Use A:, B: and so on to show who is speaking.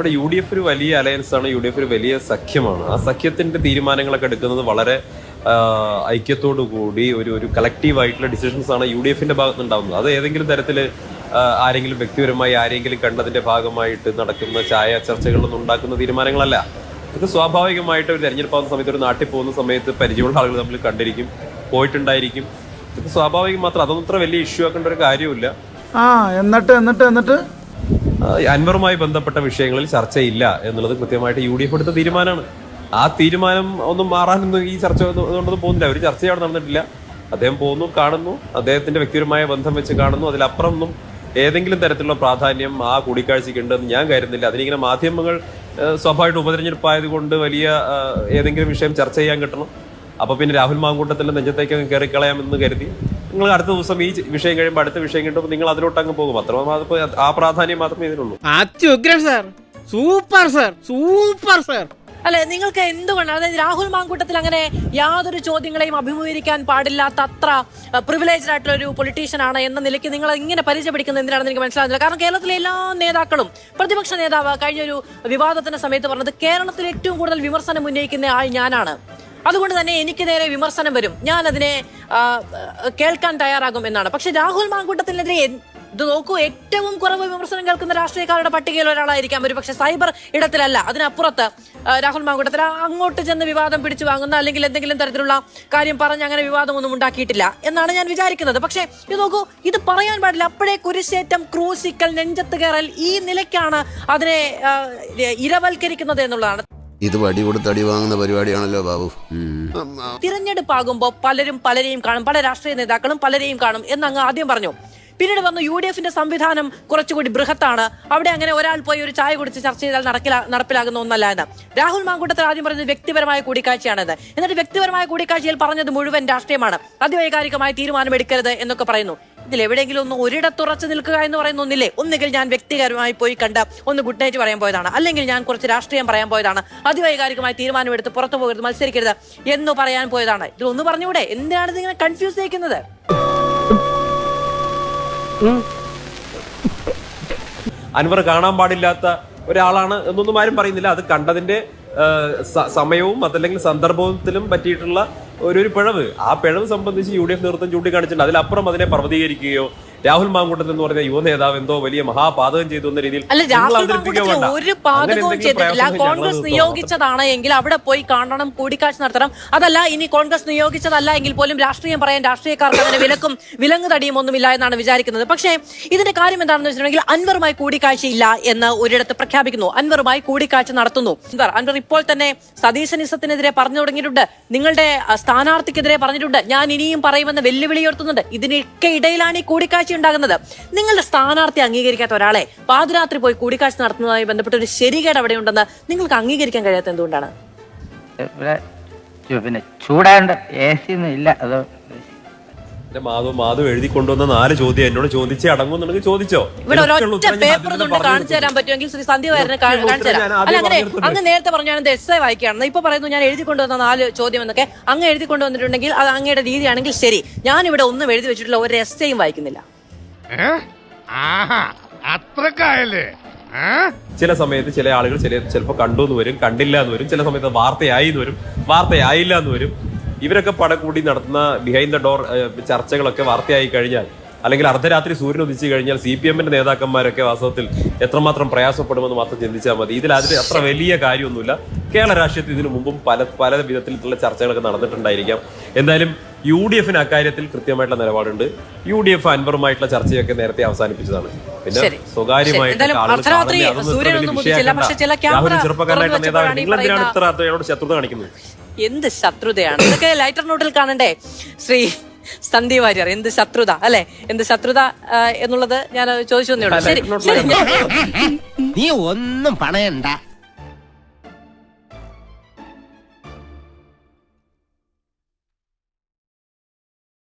A: ഇവിടെ U D F ഒരു വലിയ അലയൻസ് ആണ് യു ഡി എഫ് ഒരു വലിയ സഖ്യമാണ്. ആ സഖ്യത്തിന്റെ തീരുമാനങ്ങളൊക്കെ എടുക്കുന്നത് വളരെ ഐക്യത്തോടു കൂടി ഒരു ഒരു കളക്റ്റീവ് ആയിട്ടുള്ള ഡിസിഷൻസ് ആണ് യു ഡി എഫിന്റെ ഭാഗത്ത് ഉണ്ടാകുന്നത് അത് ഏതെങ്കിലും തരത്തിൽ ആരെങ്കിലും വ്യക്തിപരമായി ആരെങ്കിലും കണ്ടതിന്റെ ഭാഗമായിട്ട് നടക്കുന്ന ചായ ചർച്ചകളൊന്നും ഉണ്ടാക്കുന്ന തീരുമാനങ്ങളല്ല. ഇത് സ്വാഭാവികമായിട്ട് ഒരു തെരഞ്ഞെടുപ്പാകുന്ന സമയത്ത് ഒരു നാട്ടിൽ പോകുന്ന സമയത്ത് പരിചയമുള്ള ആളുകൾ തമ്മിൽ കണ്ടിരിക്കും പോയിട്ടുണ്ടായിരിക്കും. ഇത് സ്വാഭാവികം മാത്രം. അതൊന്നും അത്ര വലിയ ഇഷ്യൂ ആക്കേണ്ട ഒരു കാര്യമില്ല
B: ആ എന്നിട്ട് എന്നിട്ട് എന്നിട്ട്?
A: അൻവറുമായി ബന്ധപ്പെട്ട വിഷയങ്ങളിൽ ചർച്ചയില്ല എന്നുള്ളത് കൃത്യമായിട്ട് യു ഡി എഫ് എടുത്ത തീരുമാനമാണ്. ആ തീരുമാനം ഒന്നും മാറാനൊന്നും ഈ ചർച്ച അതുകൊണ്ടൊന്നും പോകുന്നില്ല. ഒരു ചർച്ച അവിടെ നടന്നിട്ടില്ല. അദ്ദേഹം പോകുന്നു കാണുന്നു. അദ്ദേഹത്തിന്റെ വ്യക്തിപരമായ ബന്ധം വെച്ച് കാണുന്നു. അതിലപ്പുറം ഒന്നും ഏതെങ്കിലും തരത്തിലുള്ള പ്രാധാന്യം ആ കൂടിക്കാഴ്ചയ്ക്ക് ഉണ്ടെന്ന് ഞാൻ കരുതുന്നില്ല. അതിനിങ്ങനെ മാധ്യമങ്ങൾ സ്വാഭാവികമായിട്ട് ഉപതെരഞ്ഞെടുപ്പായത് കൊണ്ട് വലിയ ഏതെങ്കിലും വിഷയം ചർച്ച ചെയ്യാൻ കിട്ടണം. അപ്പൊ പിന്നെ രാഹുൽ മാങ്കൂട്ടത്തിന്റെ നെഞ്ചത്തേക്ക് കയറിക്കളയാമെന്ന് കയറി കരുതി. നിങ്ങൾ അടുത്ത ദിവസം ഈ വിഷയം കഴിയുമ്പോൾ അടുത്ത വിഷയം കിട്ടുമ്പോൾ നിങ്ങൾ അതിലോട്ട് അങ്ങ് പോകും അത്ര ആ പ്രാധാന്യം മാത്രമേ ഇതിനുള്ളൂ
C: അത്യുഗ്രം sir. Super sir. Super sir.
D: അല്ലെ നിങ്ങൾക്ക് എന്തുകൊണ്ടാണ് അതായത് രാഹുൽ മാങ്കൂട്ടത്തിൽ അങ്ങനെ യാതൊരു ചോദ്യങ്ങളെയും അഭിമുഖീകരിക്കാൻ പാടില്ലാത്ത അത്ര പ്രിവിലേജ്ഡ് ആയിട്ടുള്ള ഒരു പൊളിറ്റീഷ്യൻ ആണ് എന്ന നിലയ്ക്ക് നിങ്ങൾ ഇങ്ങനെ പരിചയപ്പെടുന്നത് എന്തിനാണെന്ന് എനിക്ക് മനസ്സിലാകുന്നില്ല. കാരണം കേരളത്തിലെ എല്ലാ നേതാക്കളും പ്രതിപക്ഷ നേതാവ് കഴിഞ്ഞ ഒരു വിവാദത്തിന്റെ സമയത്ത് പറഞ്ഞത് കേരളത്തിൽ ഏറ്റവും കൂടുതൽ വിമർശനം ഉന്നയിക്കുന്ന ആൾ ഞാനാണ്. അതുകൊണ്ട് തന്നെ എനിക്ക് നേരെ വിമർശനം വരും. ഞാൻ അതിനെ കേൾക്കാൻ തയ്യാറാകും എന്നാണ്. പക്ഷെ രാഹുൽ മാങ്കൂട്ടത്തിനെതിരെ ഇത് നോക്കൂ ഏറ്റവും കുറവ് വിമർശനം കേൾക്കുന്ന രാഷ്ട്രീയക്കാരുടെ പട്ടികയിൽ ഒരാളായിരിക്കാം. ഒരു പക്ഷെ സൈബർ ഇടത്തിലല്ല അതിനപ്പുറത്ത് രാഹുൽ മാങ്കൂട്ടത്തിൽ അങ്ങോട്ട് ചെന്ന് വിവാദം പിടിച്ചു വാങ്ങുന്ന അല്ലെങ്കിൽ എന്തെങ്കിലും തരത്തിലുള്ള കാര്യം പറഞ്ഞ് അങ്ങനെ വിവാദമൊന്നും ഉണ്ടാക്കിയിട്ടില്ല എന്നാണ് ഞാൻ വിചാരിക്കുന്നത്. പക്ഷേ ഇത് നോക്കൂ ഇത് പറയാൻ പാടില്ല. അപ്പോഴേ കുരിശേറ്റം ക്രൂശിക്കൽ നെഞ്ചത്ത് കയറൽ ഈ നിലയ്ക്കാണ് അതിനെ ഇരവൽക്കരിക്കുന്നത് എന്നുള്ളതാണ്.
E: ഇത് വടി കൊടുത്ത് അടി വാങ്ങുന്ന പരിപാടിയാണല്ലോ ബാബു.
D: തിരഞ്ഞെടുപ്പ് ആകുമ്പോ പലരും പലരെയും കാണും പല രാഷ്ട്രീയ നേതാക്കളും പലരെയും കാണും എന്ന് അങ്ങ് ആദ്യം പറഞ്ഞു. പിന്നീട് വന്നു യു ഡി എഫിന്റെ സംവിധാനം കുറച്ചുകൂടി ബൃഹത്താണ്. അവിടെ അങ്ങനെ ഒരാൾ പോയി ഒരു ചായ കുടിച്ച് ചർച്ച ചെയ്താൽ നടക്കില നടപ്പിലാകുന്ന ഒന്നല്ല എന്ന്. രാഹുൽ മാങ്കൂട്ടത്തിൽ ആദ്യം പറഞ്ഞത് വ്യക്തിപരമായ കൂടിക്കാഴ്ചയാണെന്ന് എന്നിട്ട് വ്യക്തിപരമായ കൂടിക്കാഴ്ചയിൽ പറഞ്ഞത് മുഴുവൻ രാഷ്ട്രീയമാണ്. അതിവൈകാരികമായ തീരുമാനമെടുക്കരുത് എന്നൊക്കെ പറയുന്നു. ഇതിൽ എവിടെയെങ്കിലും ഒന്ന് ഒരിടത്തുറച്ചു നിൽക്കുക എന്ന് പറയുന്ന ഒന്നില്ലേ? ഒന്നുകിൽ ഞാൻ വ്യക്തിപരമായി പോയി കണ്ട് ഒന്ന് ഗുഡ് നൈറ്റ് പറയാൻ പോയതാണ്. അല്ലെങ്കിൽ ഞാൻ കുറച്ച് രാഷ്ട്രീയം പറയാൻ പോയതാണ്. അതിവൈകാരികമായി തീരുമാനമെടുത്ത് പുറത്തു പോകരുത് മത്സരിക്കരുത് എന്ന് പറയാൻ പോയതാണ്. ഇതിലൊന്ന് പറഞ്ഞുകൂടെ? എന്തിനാണ് ഇതിങ്ങനെ കൺഫ്യൂസ് ചെയ്യിക്കുന്നത്?
A: അൻവർ കാണാൻ പാടില്ലാത്ത ഒരാളാണ് എന്നൊന്നും ആരും പറയുന്നില്ല. അത് കണ്ടതിന്റെ സമയവും അതല്ലെങ്കിൽ സന്ദർഭത്തിലും പറ്റിയിട്ടുള്ള ഒരു ഒരു പിഴവ്. ആ പിഴവ് സംബന്ധിച്ച് യു ഡി എഫ് നേതൃത്വം ചൂണ്ടിക്കാണിച്ചിട്ടുണ്ട്. അതിലപ്പുറം അതിനെ പർവതീകരിക്കുകയോ രാഹുൽ മാങ്കുട്ടൻ എന്ന് പറഞ്ഞ യുവ നേതാവ് എന്തോ വലിയ മഹാപാതകം ചെയ്തു എന്ന രീതിയിൽ
D: അല്ല രാഹുൽ ഒരു പാതകവും ചെയ്തിട്ടില്ല. കോൺഗ്രസ് നിയോഗിച്ചതാണ് എങ്കിൽ അവിടെ പോയി കാണണം കൂടിക്കാഴ്ച നടത്തണം. അതല്ല ഇനി കോൺഗ്രസ് നിയോഗിച്ചതല്ല എങ്കിൽ പോലും രാഷ്ട്രീയം പറയാൻ രാഷ്ട്രീയക്കാർക്ക് അങ്ങനെ വിലക്കും വിലങ്ങ് തടിയും ഒന്നുമില്ല എന്നാണ് വിചാരിക്കുന്നത്. പക്ഷേ ഇതിന്റെ കാര്യം എന്താണെന്ന് വെച്ചിട്ടുണ്ടെങ്കിൽ അൻവറുമായി കൂടിക്കാഴ്ചയില്ല എന്ന് ഒരിടത്ത് പ്രഖ്യാപിക്കുന്നു. അൻവറുമായി കൂടിക്കാഴ്ച നടത്തുന്നു. അൻവർ ഇപ്പോൾ തന്നെ സതീശനിസത്തിനെതിരെ പറഞ്ഞു തുടങ്ങിയിട്ടുണ്ട്. നിങ്ങളുടെ സ്ഥാനാർത്ഥിക്കെതിരെ പറഞ്ഞിട്ടുണ്ട്. ഞാൻ ഇനിയും പറയുമെന്ന് വെല്ലുവിളി ഉയർത്തുന്നുണ്ട്. ഇതിനൊക്കെ ഇടയിലാണ് ഈ കൂടിക്കാഴ്ച ഉണ്ടാകുന്നത്. നിങ്ങളുടെ സ്ഥാനാർത്ഥി അംഗീകരിക്കാത്ത ഒരാളെ പാതിരാത്രി പോയി കൂടിക്കാഴ്ച നടത്തുന്നതുമായി ബന്ധപ്പെട്ട ഒരു ശരികേട് അവിടെ ഉണ്ടെന്ന് നിങ്ങൾക്ക് അംഗീകരിക്കാൻ കഴിയാത്ത എന്തുകൊണ്ടാണ്?
F: പിന്നെ ചൂടാണ്ട് എ സി ഒന്നും ഇല്ല അത്
A: എന്റെ മാധവ് മാധവ് എഴുതി കൊണ്ടുവന്ന നാല് ചോദ്യം എന്നോട് ചോദിച്ചേ അടങ്ങുന്നുണ്ടെങ്കിൽ ചോദിച്ചോ.
D: ഇവിടെ ഒരൊറ്റ പേപ്പർ കൊണ്ട് കാണിച്ചു തരാൻ പറ്റുമെങ്കിൽ ശ്രീ സന്ധ്യ വാര്യന് കാണിച്ചു തരാം. അല്ല അങ്ങനെ അങ്ങ് നേരത്തെ പറഞ്ഞു ഞാൻ എസ് ഐ വായിക്കുകയാണ് ഇപ്പൊ പറയുന്നു ഞാൻ എഴുതി കൊണ്ടുവന്ന നാല് ചോദ്യം എന്നൊക്കെ. അങ്ങ് എഴുതി കൊണ്ടുവന്നിട്ടുണ്ടെങ്കിൽ അത് അങ്ങയുടെ രീതിയാണെങ്കിൽ ശരി. ഞാൻ ഇവിടെ ഒന്നും എഴുതി വെച്ചിട്ടില്ല ഒരു എസ് ഐയും വായിക്കുന്നില്ല.
A: ചില സമയത്ത് ചില ആളുകൾ ചില ചിലപ്പോൾ കണ്ടു എന്ന് വരും കണ്ടില്ല എന്ന് വരും. ചില സമയത്ത് വാർത്തയായി എന്ന് വരും. വാർത്തയായില്ല എന്ന് വരും. ഇവരൊക്കെ പടകൂടി നടത്തുന്ന ബിഹൈൻഡ് ദ ഡോർ ചർച്ചകളൊക്കെ വാർത്തയായി കഴിഞ്ഞാൽ അല്ലെങ്കിൽ അർദ്ധരാത്രി സൂര്യൻ ഉദിച്ചു കഴിഞ്ഞാൽ സി പി എമ്മിന്റെ നേതാക്കന്മാരൊക്കെ വാസ്തവത്തിൽ എത്രമാത്രം പ്രയാസപ്പെടുമെന്ന് മാത്രം ചിന്തിച്ചാൽ മതി. ഇതിൽ അതിൽ അത്ര വലിയ കാര്യമൊന്നുമില്ല. കേരള രാഷ്ട്രീയത്തിൽ ഇതിനു മുമ്പും പല പല വിധത്തിലുള്ള ചർച്ചകളൊക്കെ നടന്നിട്ടുണ്ടായിരിക്കാം. എന്തായാലും യു ഡി എഫിന് അക്കാര്യത്തിൽ കൃത്യമായിട്ടുള്ള നിലപാടുണ്ട്. യു ഡി എഫ് അൻവറുമായിട്ടുള്ള ചർച്ചയൊക്കെ നേരത്തെ അവസാനിപ്പിച്ചതാണ്. പിന്നെ. സ്വകാര്യമായിട്ട് ചെറുപ്പക്കാരനായിട്ടുള്ള നേതാവ് നിങ്ങൾ എന്തിനാണ് ഇത്ര ശത്രുത കാണിക്കുന്നത്.
D: എന്ത് ശത്രുതയാണ്? ഇതൊക്കെ ലൈറ്റർ നോട്ടിൽ കാണണ്ടേ? ശ്രീ സന്ദീപ് വാര്യർ എന്ത് ശത്രുത? അല്ലെ? എന്ത് ശത്രുത എന്നുള്ളത് ഞാൻ ചോദിച്ചു
G: നീ ഒന്നും പണയണ്ട.